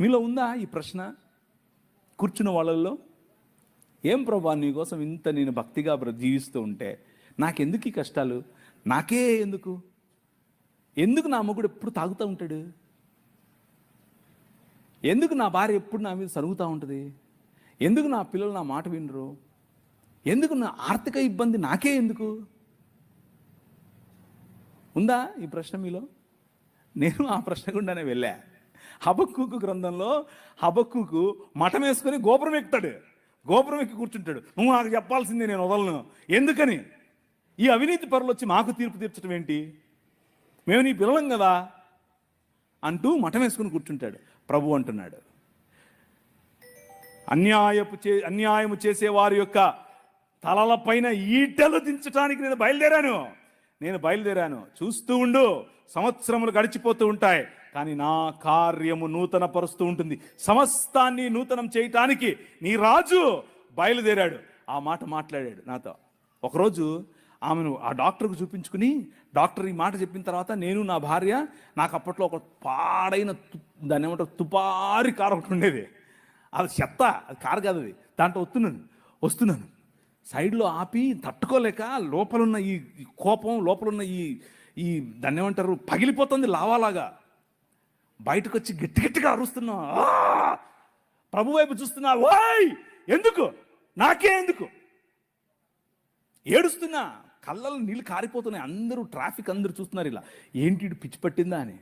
మీలో ఉందా ఈ ప్రశ్న? కూర్చున్న వాళ్ళల్లో? ఏం ప్రభా నీకోసం ఇంత నేను భక్తిగా జీవిస్తూ ఉంటే నాకెందుకు ఈ కష్టాలు? నాకే ఎందుకు? ఎందుకు నా మొగుడు ఎప్పుడు తాగుతూ ఉంటాడు? ఎందుకు నా భార్య ఎప్పుడు నా మీద సరుగుతూ ఉంటుంది? ఎందుకు నా పిల్లలు నా మాట వినరు? ఎందుకు నా ఆర్థిక ఇబ్బంది నాకే ఎందుకు? ఉందా ఈ ప్రశ్న మీలో? నేను ఆ ప్రశ్న గుండానే వెళ్ళా. హబక్కుకు గ్రంథంలో హబక్కుకు మఠం వేసుకొని గోపురం ఎక్కుతాడు. గోపురం ఎక్కి కూర్చుంటాడు. నువ్వు నాకు చెప్పాల్సిందే నేను వదలను. ఎందుకని? ఈ అవినీతి పరులు వచ్చి మాకు తీర్పు తీర్చడం ఏంటి? మేము నీ పిల్లలం కదా? అంటూ మఠం వేసుకుని కూర్చుంటాడు. ప్రభు అంటున్నాడు. అన్యాయపు చే అన్యాయము చేసే వారి యొక్క తలలపైన ఈటెలు దించడానికి నేను బయలుదేరాను. నేను బయలుదేరాను. చూస్తూ ఉండు. సంవత్సరములు గడిచిపోతూ ఉంటాయి. కానీ నా కార్యము నూతన పరుస్తూ ఉంటుంది. సమస్తాన్ని నూతనం చేయటానికి నీ రాజు బయలుదేరాడు. ఆ మాట మాట్లాడాడు నాతో. ఒకరోజు ఆమెను ఆ డాక్టర్కు చూపించుకుని డాక్టర్ ఈ మాట చెప్పిన తర్వాత నేను నా భార్య నాకు అప్పట్లో ఒక పాడైన తు- దాన్ని ఏమంటారు తుపారి కారు ఒకటి ఉండేది. అది చెత్త అది కారు కాదు అది. దాంట్లో వస్తున్నాను వస్తున్నాను సైడ్లో ఆపి తట్టుకోలేక లోపలున్న ఈ ఈ కోపం లోపలున్న ఈ ఈ దాన్ని ఏమంటారు పగిలిపోతుంది లావాలాగా. బయటకు వచ్చి గట్టి గట్టిగా అరుస్తున్నా. ప్రభు వైపు చూస్తున్నా. ఓయ్! ఎందుకు? నాకే ఎందుకు? ఏడుస్తున్నా. కళ్ళలో నీళ్ళు కారిపోతున్నాయి. అందరూ ట్రాఫిక్ అందరూ చూస్తున్నారు ఇలా. ఏంటి పిచ్చి పట్టిందా అని.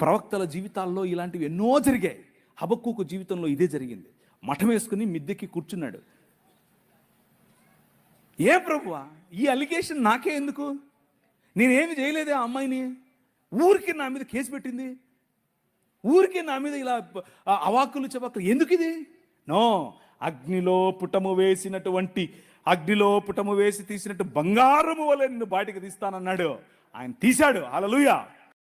ప్రవక్తల జీవితాల్లో ఇలాంటివి ఎన్నో జరిగాయి. హబక్కుకు జీవితంలో ఇదే జరిగింది. మఠం వేసుకుని మిద్దెకి కూర్చున్నాడు. ఏ ప్రభువా? ఈ అలిగేషన్ నాకే ఎందుకు? నేనేమి చేయలేదే ఆ అమ్మాయిని? ఊరికి నా మీద కేసు పెట్టింది? ఊరికి నా మీద ఇలా అవాకులు అవాక్కులు చవాకులు ఎందుకు ఇది? నో అగ్నిలో పుటము వేసినటువంటి అగ్నిలో పుటము వేసి తీసినట్టు బంగారము వలె నిన్ను బయటకు తీస్తానన్నాడు. ఆయన తీశాడు. అలలుయా